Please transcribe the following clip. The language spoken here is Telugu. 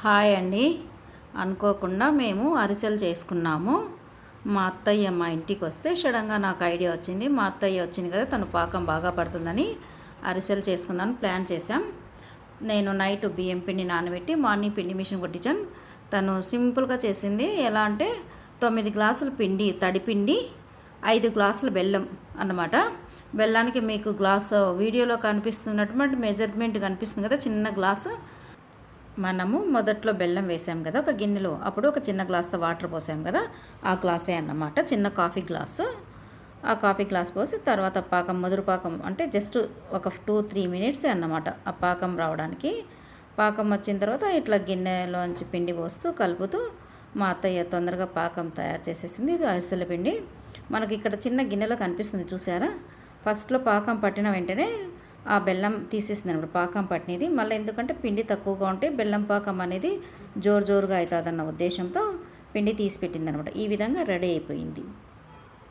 హాయ్ అండి. అనుకోకుండా మేము అరిసెలు చేసుకున్నాము. మా అత్తయ్య మా ఇంటికి వస్తే సడన్గా నాకు ఐడియా వచ్చింది. మా అత్తయ్య వచ్చింది కదా తను పాకం బాగా పడుతుందని అరిసెలు చేసుకుందామని ప్లాన్ చేశాం. నేను నైట్ బియ్యం పిండి నానబెట్టి మార్నింగ్ పిండి మిషన్ కొట్టించాను తను సింపుల్గా చేసింది ఎలా అంటే తొమ్మిది గ్లాసుల పిండి తడిపిండి ఐదు గ్లాసుల బెల్లం అన్నమాట. బెల్లానికి మీకు గ్లాసు వీడియోలో కనిపిస్తున్నటువంటి మెజర్మెంట్ కనిపిస్తుంది కదా చిన్న గ్లాసు. మనము మొదట్లో బెల్లం వేసాం కదా ఒక గిన్నెలో. అప్పుడు ఒక చిన్న గ్లాస్తో వాటర్ పోసాం కదా ఆ గ్లాసే అన్నమాట. చిన్న కాఫీ గ్లాసు. ఆ కాఫీ గ్లాస్ పోసి తర్వాత పాకం ముదురు పాకం అంటే జస్ట్ ఒక టూ త్రీ మినిట్స్ అన్నమాట ఆ పాకం రావడానికి. పాకం వచ్చిన తర్వాత ఇట్లా గిన్నెలోంచి పిండి పోస్తూ కలుపుతూ మా అత్తయ్య తొందరగా పాకం తయారు చేసేసింది. ఇది అరిసెల పిండి. మనకి ఇక్కడ చిన్న గిన్నెలో కనిపిస్తుంది చూసారా? ఫస్ట్లో పాకం పట్టిన వెంటనే ఆ బెల్లం తీసేసింది అనమాట పాకం పట్టినది. మళ్ళీ ఎందుకంటే పిండి తక్కువగా ఉంటే బెల్లం పాకం అనేది జోరు జోరుగా అవుతుంది అన్న ఉద్దేశంతో పిండి తీసి పెట్టింది అనమాట ఈ విధంగా రెడీ అయిపోయింది.